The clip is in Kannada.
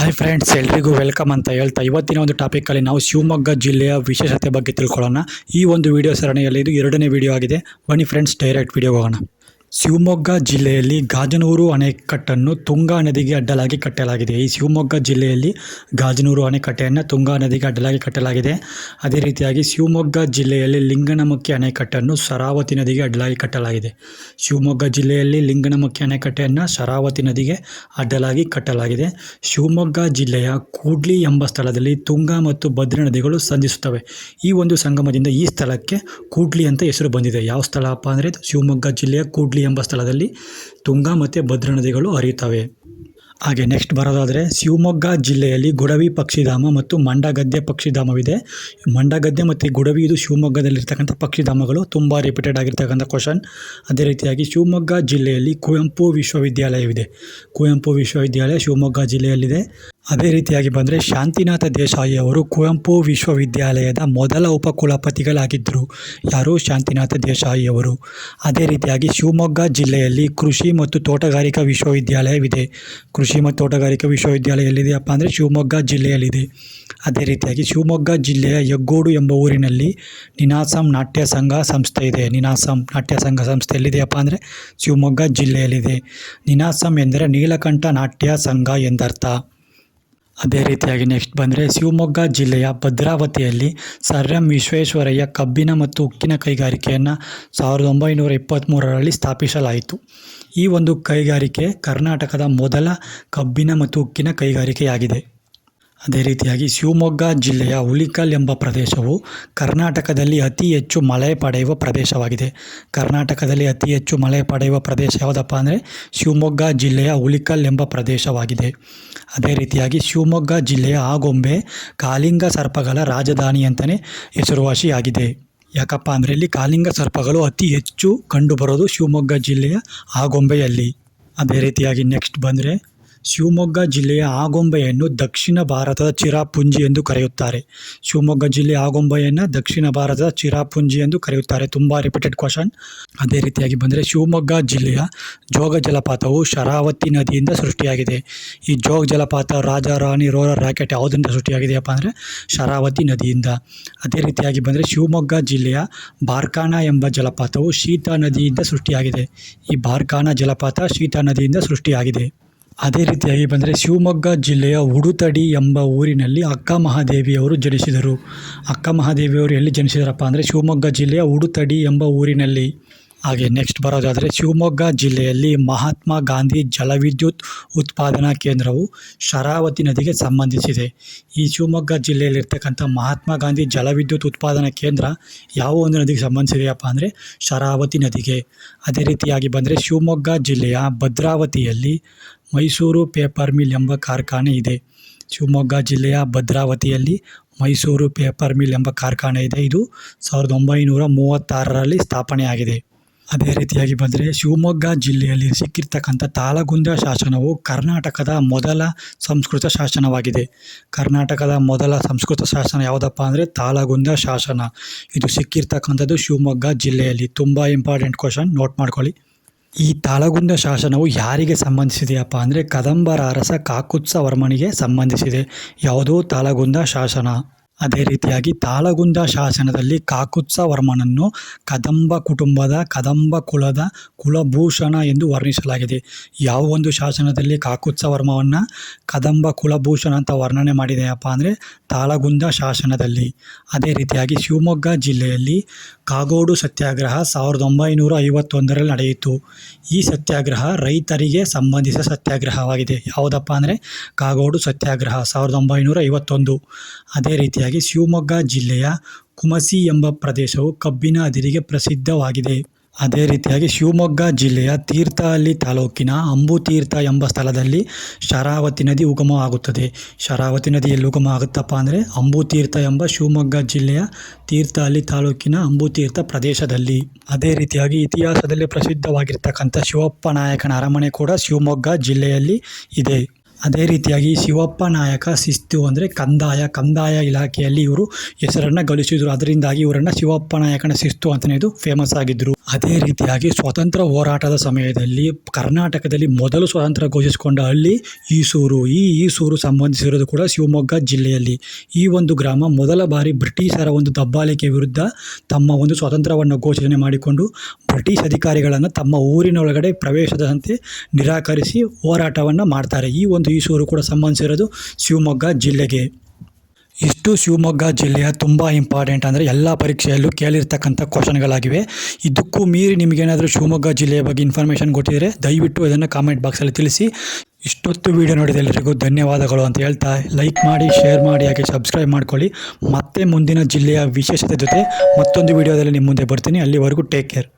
ಹಾಯ್ ಫ್ರೆಂಡ್ಸ್ ಎಲ್ರಿಗೂ ವೆಲ್ಕಮ್ ಅಂತ ಹೇಳ್ತಾ ಇವತ್ತಿನ ಒಂದು ಟಾಪಿಕಲ್ಲಿ ನಾವು ಶಿವಮೊಗ್ಗ ಜಿಲ್ಲೆಯ ವಿಶೇಷತೆ ಬಗ್ಗೆ ತಿಳ್ಕೊಳ್ಳೋಣ. ಈ ಒಂದು ವಿಡಿಯೋ ಸರಣಿಯಲ್ಲಿ ಇದು ಎರಡನೇ ವಿಡಿಯೋ ಆಗಿದೆ. ಬನ್ನಿ ಫ್ರೆಂಡ್ಸ್ ಡೈರೆಕ್ಟ್ ವಿಡಿಯೋ ಹೋಗೋಣ. ಶಿವಮೊಗ್ಗ ಜಿಲ್ಲೆಯಲ್ಲಿ ಗಾಜನೂರು ಅಣೆಕಟ್ಟನ್ನು ತುಂಗಾ ನದಿಗೆ ಅಡ್ಡಲಾಗಿ ಕಟ್ಟಲಾಗಿದೆ. ಈ ಶಿವಮೊಗ್ಗ ಜಿಲ್ಲೆಯಲ್ಲಿ ಗಾಜನೂರು ಅಣೆಕಟ್ಟೆಯನ್ನು ತುಂಗಾ ನದಿಗೆ ಅಡ್ಡಲಾಗಿ ಕಟ್ಟಲಾಗಿದೆ. ಅದೇ ರೀತಿಯಾಗಿ ಶಿವಮೊಗ್ಗ ಜಿಲ್ಲೆಯಲ್ಲಿ ಲಿಂಗನಮಕ್ಕಿ ಅಣೆಕಟ್ಟನ್ನು ಶರಾವತಿ ನದಿಗೆ ಅಡ್ಡಲಾಗಿ ಕಟ್ಟಲಾಗಿದೆ. ಶಿವಮೊಗ್ಗ ಜಿಲ್ಲೆಯಲ್ಲಿ ಲಿಂಗನಮಕ್ಕಿ ಅಣೆಕಟ್ಟೆಯನ್ನು ಶರಾವತಿ ನದಿಗೆ ಅಡ್ಡಲಾಗಿ ಕಟ್ಟಲಾಗಿದೆ. ಶಿವಮೊಗ್ಗ ಜಿಲ್ಲೆಯ ಕೂಡ್ಲಿ ಎಂಬ ಸ್ಥಳದಲ್ಲಿ ತುಂಗಾ ಮತ್ತು ಭದ್ರಾ ನದಿಗಳು ಸಂಧಿಸುತ್ತವೆ. ಈ ಒಂದು ಸಂಗಮದಿಂದ ಈ ಸ್ಥಳಕ್ಕೆ ಕೂಡ್ಲಿ ಅಂತ ಹೆಸರು ಬಂದಿದೆ. ಯಾವ ಸ್ಥಳಪ್ಪ ಅಂದರೆ ಶಿವಮೊಗ್ಗ ಜಿಲ್ಲೆಯ ಕೂಡ್ಲಿ ಎಂಬ ಸ್ಥಳದಲ್ಲಿ ತುಂಗಾ ಮತ್ತು ಭದ್ರಾ ನದಿಗಳು ಹರಿಯುತ್ತವೆ. ಹಾಗೆ ನೆಕ್ಸ್ಟ್ ಬರೋದಾದರೆ ಶಿವಮೊಗ್ಗ ಜಿಲ್ಲೆಯಲ್ಲಿ ಗುಡವಿ ಪಕ್ಷಿಧಾಮ ಮತ್ತು ಮಂಡಗದ್ದೆ ಪಕ್ಷಿಧಾಮವಿದೆ. ಮಂಡಗದ್ದೆ ಮತ್ತು ಗುಡವಿ ಇದು ಶಿವಮೊಗ್ಗದಲ್ಲಿರ್ತಕ್ಕಂಥ ಪಕ್ಷಿಧಾಮಗಳು. ತುಂಬ ರಿಪೀಟೆಡ್ ಆಗಿರ್ತಕ್ಕಂಥ ಕ್ವಶನ್ ಅದೇ ರೀತಿಯಾಗಿ ಶಿವಮೊಗ್ಗ ಜಿಲ್ಲೆಯಲ್ಲಿ ಕುವೆಂಪು ವಿಶ್ವವಿದ್ಯಾಲಯವಿದೆ. ಕುವೆಂಪು ವಿಶ್ವವಿದ್ಯಾಲಯ ಶಿವಮೊಗ್ಗ ಜಿಲ್ಲೆಯಲ್ಲಿದೆ. ಅದೇ ರೀತಿಯಾಗಿ ಬಂದರೆ ಶಾಂತಿನಾಥ ದೇಸಾಯಿ ಅವರು ಕುವೆಂಪು ವಿಶ್ವವಿದ್ಯಾಲಯದ ಮೊದಲ ಉಪಕುಲಪತಿಗಳಾಗಿದ್ದರು. ಯಾರು? ಶಾಂತಿನಾಥ ದೇಸಾಯಿ ಅವರು. ಅದೇ ರೀತಿಯಾಗಿ ಶಿವಮೊಗ್ಗ ಜಿಲ್ಲೆಯಲ್ಲಿ ಕೃಷಿ ಮತ್ತು ತೋಟಗಾರಿಕಾ ವಿಶ್ವವಿದ್ಯಾಲಯವಿದೆ. ಕೃಷಿ ಮತ್ತು ತೋಟಗಾರಿಕಾ ವಿಶ್ವವಿದ್ಯಾಲಯ ಎಲ್ಲಿದೆಯಪ್ಪ ಅಂದರೆ ಶಿವಮೊಗ್ಗ ಜಿಲ್ಲೆಯಲ್ಲಿದೆ. ಅದೇ ರೀತಿಯಾಗಿ ಶಿವಮೊಗ್ಗ ಜಿಲ್ಲೆಯ ಯಗ್ಗೋಡು ಎಂಬ ಊರಿನಲ್ಲಿ ನಿನಾಸಂ ನಾಟ್ಯ ಸಂಘ ಸಂಸ್ಥೆ ಇದೆ. ನಿನಾಸಂ ನಾಟ್ಯ ಸಂಘ ಸಂಸ್ಥೆ ಎಲ್ಲಿದೆಯಪ್ಪ ಅಂದರೆ ಶಿವಮೊಗ್ಗ ಜಿಲ್ಲೆಯಲ್ಲಿದೆ. ನಿನಾಸಂ ಎಂದರೆ ನೀಲಕಂಠ ನಾಟ್ಯ ಸಂಘ ಎಂದರ್ಥ. ಅದೇ ರೀತಿಯಾಗಿ ನೆಕ್ಸ್ಟ್ ಬಂದರೆ ಶಿವಮೊಗ್ಗ ಜಿಲ್ಲೆಯ ಭದ್ರಾವತಿಯಲ್ಲಿ ಸರ್ ಎಂ ವಿಶ್ವೇಶ್ವರಯ್ಯ ಕಬ್ಬಿನ ಮತ್ತು ಉಕ್ಕಿನ ಕೈಗಾರಿಕೆಯನ್ನು ಸಾವಿರದ ಒಂಬೈನೂರ ಇಪ್ಪತ್ತ್ಮೂರರಲ್ಲಿ ಸ್ಥಾಪಿಸಲಾಯಿತು. ಈ ಒಂದು ಕೈಗಾರಿಕೆ ಕರ್ನಾಟಕದ ಮೊದಲ ಕಬ್ಬಿನ ಮತ್ತು ಉಕ್ಕಿನ ಕೈಗಾರಿಕೆಯಾಗಿದೆ. ಅದೇ ರೀತಿಯಾಗಿ ಶಿವಮೊಗ್ಗ ಜಿಲ್ಲೆಯ ಹುಲಿಕಲ್ ಎಂಬ ಪ್ರದೇಶವು ಕರ್ನಾಟಕದಲ್ಲಿ ಅತಿ ಹೆಚ್ಚು ಮಳೆ ಪಡೆಯುವ ಪ್ರದೇಶವಾಗಿದೆ. ಕರ್ನಾಟಕದಲ್ಲಿ ಅತಿ ಹೆಚ್ಚು ಮಳೆ ಪಡೆಯುವ ಪ್ರದೇಶ ಯಾವುದಪ್ಪ ಅಂದರೆ ಶಿವಮೊಗ್ಗ ಜಿಲ್ಲೆಯ ಹುಲಿಕಲ್ ಎಂಬ ಪ್ರದೇಶವಾಗಿದೆ. ಅದೇ ರೀತಿಯಾಗಿ ಶಿವಮೊಗ್ಗ ಜಿಲ್ಲೆಯ ಆಗೊಂಬೆ ಕಾಲಿಂಗ ಸರ್ಪಗಳ ರಾಜಧಾನಿ ಅಂತಲೇ ಹೆಸರುವಾಸಿಯಾಗಿದೆ. ಯಾಕಪ್ಪ ಅಂದರೆ ಇಲ್ಲಿ ಕಾಲಿಂಗ ಸರ್ಪಗಳು ಅತಿ ಹೆಚ್ಚು ಕಂಡುಬರೋದು ಶಿವಮೊಗ್ಗ ಜಿಲ್ಲೆಯ ಆಗೊಂಬೆಯಲ್ಲಿ. ಅದೇ ರೀತಿಯಾಗಿ ನೆಕ್ಸ್ಟ್ ಬಂದರೆ ಶಿವಮೊಗ್ಗ ಜಿಲ್ಲೆಯ ಆಗೊಂಬೆಯನ್ನು ದಕ್ಷಿಣ ಭಾರತದ ಚಿರಾಪುಂಜಿ ಎಂದು ಕರೆಯುತ್ತಾರೆ. ಶಿವಮೊಗ್ಗ ಜಿಲ್ಲೆಯ ಆಗೊಂಬೆಯನ್ನು ದಕ್ಷಿಣ ಭಾರತದ ಚಿರಾಪುಂಜಿ ಎಂದು ಕರೆಯುತ್ತಾರೆ. ತುಂಬ ರಿಪೀಟೆಡ್ ಕ್ವಶನ್ ಅದೇ ರೀತಿಯಾಗಿ ಬಂದರೆ ಶಿವಮೊಗ್ಗ ಜಿಲ್ಲೆಯ ಜೋಗ ಜಲಪಾತವು ಶರಾವತಿ ನದಿಯಿಂದ ಸೃಷ್ಟಿಯಾಗಿದೆ. ಈ ಜೋಗ ಜಲಪಾತ ರಾಜ, ರಾಣಿ ರೋರ ರಾಕೆಟ್ ಯಾವುದರಿಂದ ಸೃಷ್ಟಿಯಾಗಿದೆಯಪ್ಪ ಅಂದರೆ ಶರಾವತಿ ನದಿಯಿಂದ. ಅದೇ ರೀತಿಯಾಗಿ ಬಂದರೆ ಶಿವಮೊಗ್ಗ ಜಿಲ್ಲೆಯ ಬಾರ್ಕಾನ ಎಂಬ ಜಲಪಾತವು ಶೀತಾ ನದಿಯಿಂದ ಸೃಷ್ಟಿಯಾಗಿದೆ. ಈ ಬಾರ್ಕಾನ ಜಲಪಾತ ಶೀತಾ ನದಿಯಿಂದ ಸೃಷ್ಟಿಯಾಗಿದೆ. ಅದೇ ರೀತಿಯಾಗಿ ಬಂದರೆ ಶಿವಮೊಗ್ಗ ಜಿಲ್ಲೆಯ ಉಡುತಡಿ ಎಂಬ ಊರಿನಲ್ಲಿ ಅಕ್ಕ ಮಹಾದೇವಿಯವರು ಜನಿಸಿದರು. ಅಕ್ಕ ಮಹಾದೇವಿಯವರು ಎಲ್ಲಿ ಜನಿಸಿದರಪ್ಪ ಅಂದರೆ ಶಿವಮೊಗ್ಗ ಜಿಲ್ಲೆಯ ಉಡುತಡಿ ಎಂಬ ಊರಿನಲ್ಲಿ. ಹಾಗೆ ನೆಕ್ಸ್ಟ್ ಬರೋದಾದರೆ ಶಿವಮೊಗ್ಗ ಜಿಲ್ಲೆಯಲ್ಲಿ ಮಹಾತ್ಮ ಗಾಂಧಿ ಜಲವಿದ್ಯುತ್ ಉತ್ಪಾದನಾ ಕೇಂದ್ರವು ಶರಾವತಿ ನದಿಗೆ ಸಂಬಂಧಿಸಿದೆ. ಈ ಶಿವಮೊಗ್ಗ ಜಿಲ್ಲೆಯಲ್ಲಿರ್ತಕ್ಕಂಥ ಮಹಾತ್ಮ ಗಾಂಧಿ ಜಲವಿದ್ಯುತ್ ಉತ್ಪಾದನಾ ಕೇಂದ್ರ ಯಾವ ಒಂದು ನದಿಗೆ ಸಂಬಂಧಿಸಿದೆಯಪ್ಪ ಅಂದರೆ ಶರಾವತಿ ನದಿಗೆ. ಅದೇ ರೀತಿಯಾಗಿ ಬಂದರೆ ಶಿವಮೊಗ್ಗ ಜಿಲ್ಲೆಯ ಭದ್ರಾವತಿಯಲ್ಲಿ ಮೈಸೂರು ಪೇಪರ್ ಮಿಲ್ ಎಂಬ ಕಾರ್ಖಾನೆ ಇದೆ. ಶಿವಮೊಗ್ಗ ಜಿಲ್ಲೆಯ ಭದ್ರಾವತಿಯಲ್ಲಿ ಮೈಸೂರು ಪೇಪರ್ ಮಿಲ್ ಎಂಬ ಕಾರ್ಖಾನೆ ಇದೆ. ಇದು ಸಾವಿರದ ಒಂಬೈನೂರ ಮೂವತ್ತಾರರಲ್ಲಿ ಸ್ಥಾಪನೆಯಾಗಿದೆ. ಅದೇ ರೀತಿಯಾಗಿ ಬಂದರೆ ಶಿವಮೊಗ್ಗ ಜಿಲ್ಲೆಯಲ್ಲಿ ಸಿಕ್ಕಿರ್ತಕ್ಕಂಥ ತಾಳಗುಂದ ಶಾಸನವು ಕರ್ನಾಟಕದ ಮೊದಲ ಸಂಸ್ಕೃತ ಶಾಸನವಾಗಿದೆ. ಕರ್ನಾಟಕದ ಮೊದಲ ಸಂಸ್ಕೃತ ಶಾಸನ ಯಾವುದಪ್ಪ ಅಂದರೆ ತಾಳಗುಂದ ಶಾಸನ. ಇದು ಸಿಕ್ಕಿರ್ತಕ್ಕಂಥದ್ದು ಶಿವಮೊಗ್ಗ ಜಿಲ್ಲೆಯಲ್ಲಿ. ತುಂಬ ಇಂಪಾರ್ಟೆಂಟ್ ಕ್ವಶನ್, ನೋಟ್ ಮಾಡ್ಕೊಳ್ಳಿ. ಈ ತಾಳಗುಂದ ಶಾಸನವು ಯಾರಿಗೆ ಸಂಬಂಧಿಸಿದೆಯಪ್ಪ ಅಂದರೆ ಕದಂಬರ ಅರಸ ಕಾಕುತ್ಸ ವರ್ಮನಿಗೆ ಸಂಬಂಧಿಸಿದೆ. ಯಾವುದೋ ತಾಳಗುಂದ ಶಾಸನ. ಅದೇ ರೀತಿಯಾಗಿ ತಾಳಗುಂದ ಶಾಸನದಲ್ಲಿ ಕಾಕುತ್ಸ ವರ್ಮನನ್ನು ಕದಂಬ ಕುಟುಂಬದ ಕದಂಬ ಕುಲದ ಕುಲಭೂಷಣ ಎಂದು ವರ್ಣಿಸಲಾಗಿದೆ. ಯಾವ ಒಂದು ಶಾಸನದಲ್ಲಿ ಕಾಕುತ್ಸ ವರ್ಮವನ್ನು ಕದಂಬ ಕುಲಭೂಷಣ ಅಂತ ವರ್ಣನೆ ಮಾಡಿದೆಯಪ್ಪ ಅಂದರೆ ತಾಳಗುಂದ ಶಾಸನದಲ್ಲಿ. ಅದೇ ರೀತಿಯಾಗಿ ಶಿವಮೊಗ್ಗ ಜಿಲ್ಲೆಯಲ್ಲಿ ಕಾಗೋಡು ಸತ್ಯಾಗ್ರಹ ಸಾವಿರದ ಒಂಬೈನೂರ ಐವತ್ತೊಂದರಲ್ಲಿ ನಡೆಯಿತು. ಈ ಸತ್ಯಾಗ್ರಹ ರೈತರಿಗೆ ಸಂಬಂಧಿಸಿದ ಸತ್ಯಾಗ್ರಹವಾಗಿದೆ. ಯಾವುದಪ್ಪ ಅಂದರೆ ಕಾಗೋಡು ಸತ್ಯಾಗ್ರಹ ಸಾವಿರದ ಒಂಬೈನೂರ ಐವತ್ತೊಂದು. ಅದೇ ರೀತಿಯಾಗಿ ಶಿವಮೊಗ್ಗ ಜಿಲ್ಲೆಯ ಕುಮಸಿ ಎಂಬ ಪ್ರದೇಶವು ಕಬ್ಬಿನ ಅದಿರಿಗೆ ಪ್ರಸಿದ್ಧವಾಗಿದೆ. ಅದೇ ರೀತಿಯಾಗಿ ಶಿವಮೊಗ್ಗ ಜಿಲ್ಲೆಯ ತೀರ್ಥಹಳ್ಳಿ ತಾಲೂಕಿನ ಅಂಬುತೀರ್ಥ ಎಂಬ ಸ್ಥಳದಲ್ಲಿ ಶರಾವತಿ ನದಿ ಉಗಮ ಆಗುತ್ತದೆ. ಶರಾವತಿ ನದಿ ಎಲ್ಲಿ ಉಗಮ ಆಗುತ್ತಪ್ಪ ಅಂದರೆ ಅಂಬುತೀರ್ಥ ಎಂಬ ಶಿವಮೊಗ್ಗ ಜಿಲ್ಲೆಯ ತೀರ್ಥಹಳ್ಳಿ ತಾಲೂಕಿನ ಅಂಬುತೀರ್ಥ ಪ್ರದೇಶದಲ್ಲಿ. ಅದೇ ರೀತಿಯಾಗಿ ಇತಿಹಾಸದಲ್ಲಿ ಪ್ರಸಿದ್ಧವಾಗಿರ್ತಕ್ಕಂಥ ಶಿವಪ್ಪ ನಾಯಕನ ಅರಮನೆ ಕೂಡ ಶಿವಮೊಗ್ಗ ಜಿಲ್ಲೆಯಲ್ಲಿ ಇದೆ. ಅದೇ ರೀತಿಯಾಗಿ ಶಿವಪ್ಪ ನಾಯಕ ಶಿಸ್ತು ಅಂದರೆ ಕಂದಾಯ ಕಂದಾಯ ಇಲಾಖೆಯಲ್ಲಿ ಇವರು ಹೆಸರನ್ನು ಗಳಿಸಿದರು. ಅದರಿಂದಾಗಿ ಇವರನ್ನು ಶಿವಪ್ಪ ನಾಯಕನ ಶಿಸ್ತು ಅಂತಲೇ ಫೇಮಸ್ ಆಗಿದ್ದರು ಅದೇ ರೀತಿಯಾಗಿ ಸ್ವತಂತ್ರ ಹೋರಾಟದ ಸಮಯದಲ್ಲಿ ಕರ್ನಾಟಕದಲ್ಲಿ ಮೊದಲು ಸ್ವಾತಂತ್ರ್ಯ ಘೋಷಿಸಿಕೊಂಡ ಹಳ್ಳಿ ಈಸೂರು. ಈ ಈಸೂರು ಸಂಬಂಧಿಸಿರೋದು ಕೂಡ ಶಿವಮೊಗ್ಗ ಜಿಲ್ಲೆಯಲ್ಲಿ. ಈ ಒಂದು ಗ್ರಾಮ ಮೊದಲ ಬಾರಿ ಬ್ರಿಟಿಷರ ಒಂದು ದಬ್ಬಾಳಿಕೆ ವಿರುದ್ಧ ತಮ್ಮ ಒಂದು ಸ್ವಾತಂತ್ರ್ಯವನ್ನು ಘೋಷಣೆ ಮಾಡಿಕೊಂಡು ಬ್ರಿಟಿಷ್ ಅಧಿಕಾರಿಗಳನ್ನು ತಮ್ಮ ಊರಿನೊಳಗಡೆ ಪ್ರವೇಶದಂತೆ ನಿರಾಕರಿಸಿ ಹೋರಾಟವನ್ನು ಮಾಡ್ತಾರೆ. ಈ ಒಂದು ಈಸೂರು ಕೂಡ ಸಂಬಂಧಿಸಿರೋದು ಶಿವಮೊಗ್ಗ ಜಿಲ್ಲೆಗೆ. ಇಷ್ಟು ಶಿವಮೊಗ್ಗ ಜಿಲ್ಲೆಯ ತುಂಬ ಇಂಪಾರ್ಟೆಂಟ್ ಅಂದರೆ ಎಲ್ಲ ಪರೀಕ್ಷೆಯಲ್ಲೂ ಕೇಳಿರ್ತಕ್ಕಂಥ ಕ್ವಶನ್ಗಳಾಗಿವೆ ಇದಕ್ಕೂ ಮೀರಿ ನಿಮಗೇನಾದರೂ ಶಿವಮೊಗ್ಗ ಜಿಲ್ಲೆಯ ಬಗ್ಗೆ ಇನ್ಫಾರ್ಮೇಷನ್ ಕೊಟ್ಟಿದ್ದರೆ ದಯವಿಟ್ಟು ಇದನ್ನು ಕಾಮೆಂಟ್ ಬಾಕ್ಸಲ್ಲಿ ತಿಳಿಸಿ. ಇಷ್ಟೊತ್ತು ವಿಡಿಯೋ ನೋಡಿದ ಎಲ್ಲರಿಗೂ ಧನ್ಯವಾದಗಳು ಅಂತ ಹೇಳ್ತಾ ಲೈಕ್ ಮಾಡಿ ಶೇರ್ ಮಾಡಿ, ಹಾಗೆ ಸಬ್ಸ್ಕ್ರೈಬ್ ಮಾಡ್ಕೊಳ್ಳಿ. ಮತ್ತೆ ಮುಂದಿನ ಜಿಲ್ಲೆಯ ವಿಶೇಷತೆ ಜೊತೆ ಮತ್ತೊಂದು ವಿಡಿಯೋದಲ್ಲಿ ನಿಮ್ಮ ಮುಂದೆ ಬರ್ತೀನಿ. ಅಲ್ಲಿವರೆಗೂ ಟೇಕ್ ಕೇರ್